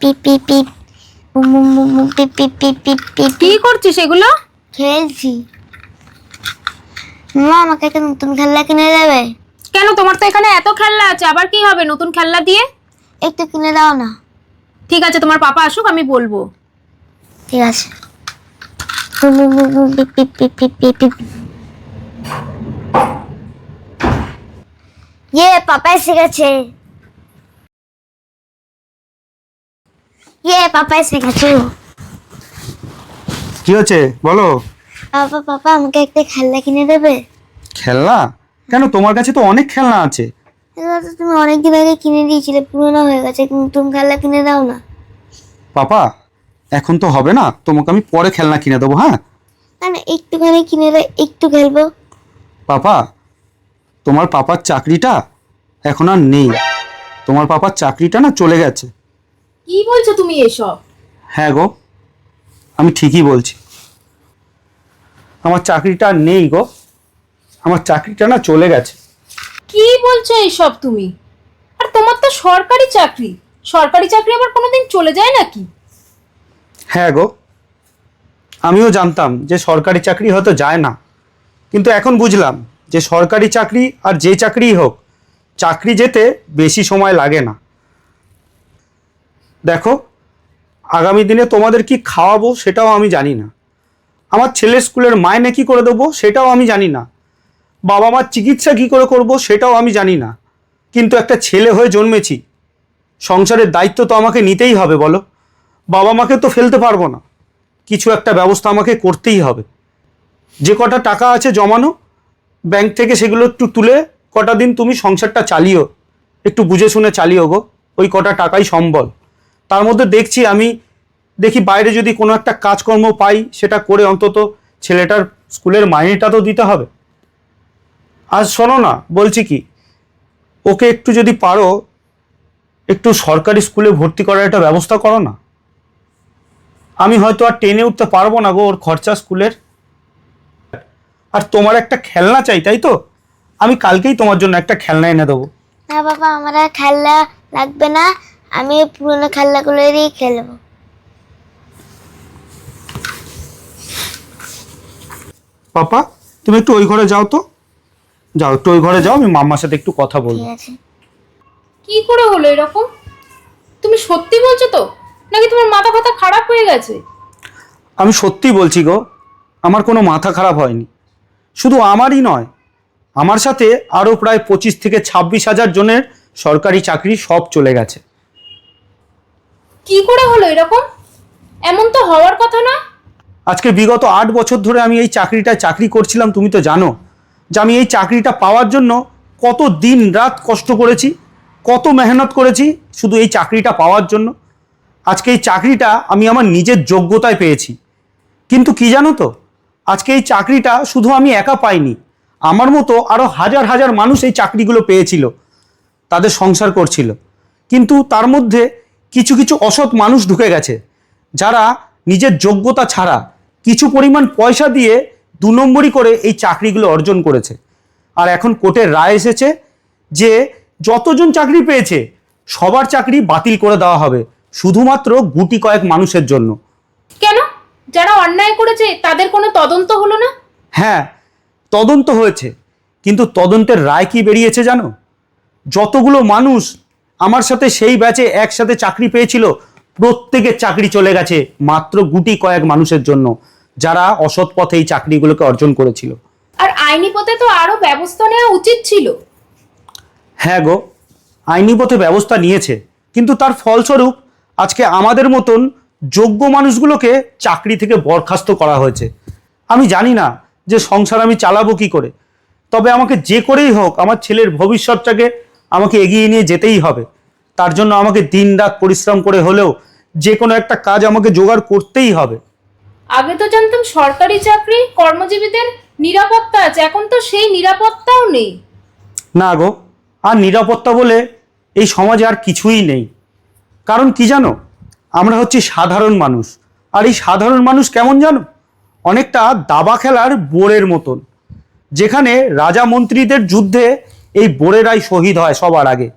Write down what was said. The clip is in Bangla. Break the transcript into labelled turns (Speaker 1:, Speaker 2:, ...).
Speaker 1: পিপ পিপ পিপ পিপ পিপ পিপ পিপ পিপ
Speaker 2: কি করছিস এগুলো
Speaker 1: খেলছি মা আমাকে একটা নতুন খেলনা কিনে দেবে
Speaker 2: কেন তোমার তো এখানে এত খেলনা আছে আবার কি হবে নতুন খেলনা দিয়ে
Speaker 1: একটু কিনে দাও না
Speaker 2: ঠিক আছে তোমার পাপা আসুক আমি বলব
Speaker 1: ঠিক আছে ইয়ে পাপা এসে গেছে ইয়ে পাপা এসে গেছে।
Speaker 3: কি হচ্ছে বলো।
Speaker 1: পাপা পাপা আমাকে একটা খেলনা কিনে দেবে?
Speaker 3: খেলনা? কেন? তোমার কাছে তো অনেক খেলনা আছে।
Speaker 1: এগুলো তো তুমি অনেকদিন আগে কিনে দিয়েছিলে পুরোনো হয়ে গেছে নতুন খেলনা কিনে দাও না।
Speaker 3: পাপা এখন তো হবে না। তোমাকে আমি পরে খেলনা কিনে দেবো হ্যাঁ?
Speaker 1: না না একটুখানি কিনে দাও একটু খেলব।
Speaker 3: পাপা তোমার পাপার চাকরিটা এখন আর নেই। তোমার পাপার চাকরিটা না চলে গেছে।
Speaker 2: কি বলছো তুমি এসব?
Speaker 3: হ্যাঁ গো আমি ঠিকই বলছি। আমার চাকরিটা আর নেই গো আমার চাকরিটা না চলে গেছে।
Speaker 2: কি বলছো এসব তুমি? আর তোমার তো সরকারি চাকরি সরকারি চাকরি আবার কোনোদিন চলে যায় নাকি?
Speaker 3: হ্যাঁ গো আমিও জানতাম যে সরকারি চাকরি হয়তো যায় না। কিন্তু এখন বুঝলাম যে সরকারি চাকরি আর যে চাকরিই হোক চাকরি যেতে বেশি সময় লাগে না। দেখো, আগামী দিনে তোমাদের কি খাওয়াবো সেটাও আমি জানি না। আমার ছেলের স্কুলের মাইনে কি করে দেবো সেটাও আমি জানি না। বাবা মার চিকিৎসা কি করে করব সেটাও আমি জানি না। কিন্তু একটা ছেলে হয়ে জন্মেছি, সংসারের দায়িত্ব তো আমাকে নিতেই হবে, বলো। বাবা মাকে তো ফেলতে পারব না। কিছু একটা ব্যবস্থা আমাকে করতেই হবে। যে কটা টাকা আছে জমানো, ব্যাংক থেকে সেগুলো একটু তুলে কটা দিন তুমি সংসারটা চালিও। একটু বুঝে শুনে চালিও গো, ওই কটা টাকাই সম্বল। তার মধ্যে দেখছি আমি, দেখি বাইরে যদি কোনো একটা কাজকর্ম পাই, সেটা করে অন্তত ছেলেটার স্কুলের মাইনেটা তো দিতে হবে। আজ শোনো না, বলছি কি, ওকে একটু যদি পারো, একটু সরকারি স্কুলে ভর্তি করার একটা ব্যবস্থা করো না। আমি হয়তো আর টেনে উঠতে পারব না গো ওর খরচা স্কুলের। আর তোমার একটা খেলনা চাই, তাই তো? আমি কালকেই তোমার জন্য একটা খেলনা এনে দেবো।
Speaker 1: না বাবা, আমার খেলনা লাগবে না। আমি ওই পুরোনো খেলনাগুলো দিয়েই খেলব।
Speaker 3: পাপা তুমি একটু ওই ঘরে যাও তো। যাও একটু ওই ঘরে যাও আমি মাম্মার সাথে একটু কথা বলব।
Speaker 1: ঠিক আছে।
Speaker 2: কি করে হলো এরকম? তুমি সত্যি বলছো তো? নাকি তোমার মাথা ফাতা খারাপ হয়ে গেছে?
Speaker 3: আমি সত্যি বলছি গো আমার কোনো মাথা খারাপ হয়নি। শুধু আমারই নয় আমার সাথে আরও প্রায় পঁচিশ থেকে ছাব্বিশ হাজার জনের সরকারি চাকরি সব চলে গেছে।
Speaker 2: কি করে হলো এরকম? এমন তো হওয়ার কথা না।
Speaker 3: আজকে বিগত আট বছর ধরে আমি এই চাকরিটায় চাকরি করছিলাম, তুমি তো জানো। যে আমি এই চাকরিটা পাওয়ার জন্য কত দিন রাত কষ্ট করেছি, কত মেহনত করেছি শুধু এই চাকরিটা পাওয়ার জন্য। আজকে এই চাকরিটা আমি আমার নিজের যোগ্যতায় পেয়েছি। কিন্তু কি জানো তো, আজকে এই চাকরিটা শুধু আমি একা পাইনি, আমার মতো আরও হাজার হাজার মানুষ এই চাকরিগুলো পেয়েছিল, তাদের সংসার করছিল। কিন্তু তার মধ্যে কিছু কিছু অসৎ মানুষ ঢুকে গেছে যারা নিজের যোগ্যতা ছাড়া কিছু পরিমাণ পয়সা দিয়ে দু নম্বরই করে এই চাকরিগুলো অর্জন করেছে। আর এখন কোর্টের রায় এসেছে যে যতজন চাকরি পেয়েছে সবার চাকরি বাতিল করে দেওয়া হবে শুধুমাত্র গুটি কয়েক মানুষের জন্য।
Speaker 2: কেন? যারা অন্যায় করেছে তাদের কোনো তদন্ত হলো না?
Speaker 3: হ্যাঁ তদন্ত হয়েছে কিন্তু তদন্তের রায় কি বেরিয়েছে জানো? যতগুলো মানুষ আমার সাথে সেই ব্যাচে একসাথে চাকরি পেয়েছিল। প্রত্যেকের চাকরি চলে গেছে মাত্র গুটি কয়েক মানুষের জন্য যারা অসৎ পথে এই চাকরিগুলোকে অর্জন করেছিল।
Speaker 2: আর আইনি পথে তো আরও ব্যবস্থা নেওয়া উচিত ছিল।
Speaker 3: হ্যাঁ গো আইনি পথে ব্যবস্থা নিয়েছে কিন্তু তার ফলস্বরূপ আজকে আমাদের মতন যোগ্য মানুষগুলোকে চাকরি থেকে বরখাস্ত করা হয়েছে। আমি জানি না যে সংসার আমি চালাবো কি করে তবে আমাকে যে করেই হোক আমার ছেলের ভবিষ্যৎটাকে আমাকে এগিয়ে নিয়ে যেতেই হবে। তার জন্য আমাকে দিনরাত পরিশ্রম করে হলেও যে কোনো একটা কাজ আমাকে জোগাড় করতেই হবে।
Speaker 2: আগে তো জানতাম সরকারি চাকরি কর্মজীবীদের নিরাপত্তা আছে এখন তো সেই নিরাপত্তাও নেই।
Speaker 3: না গো আর নিরাপত্তা বলে এই সমাজে আর কিছুই নেই। কারণ কি জানো? আমরা হচ্ছি সাধারণ মানুষ। আর এই সাধারণ মানুষ কেমন জানো? অনেকটা দাবা খেলার বোরের মতন। যেখানে রাজা মন্ত্রীদের যুদ্ধে এই বোরেরাই শহীদ হয় সবার আগে।